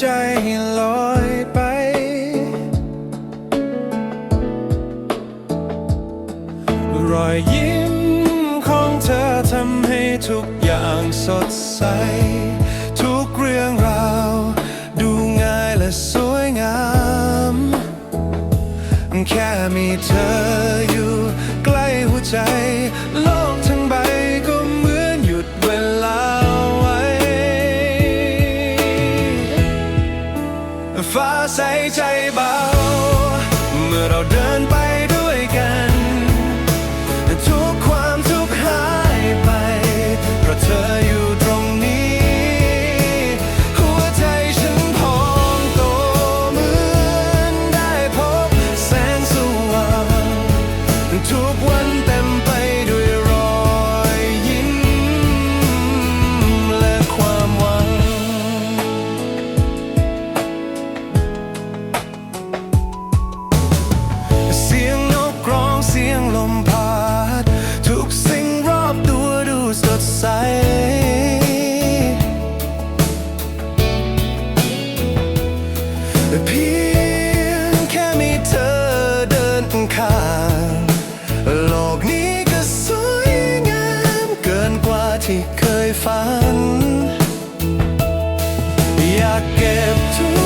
ใจให้ลอยไป รอยยิ้มของเธอทำให้ทุกอย่างสดใส ทุกเรื่องราว ดูง่ายและสวยงาม แค่มีเธอ เราเดินไปด้วยกัน ทุกความทุกหายไป เพราะเธออยู่ตรงนี้ หัวใจฉันพองโตเหมือนได้พบแสงสว่างทุกวัน เพียงแค่มีเธอเดินข้างโลกนี้ก็สวยงามเกินกว่าที่เคยฝัน อยากเก็บทุก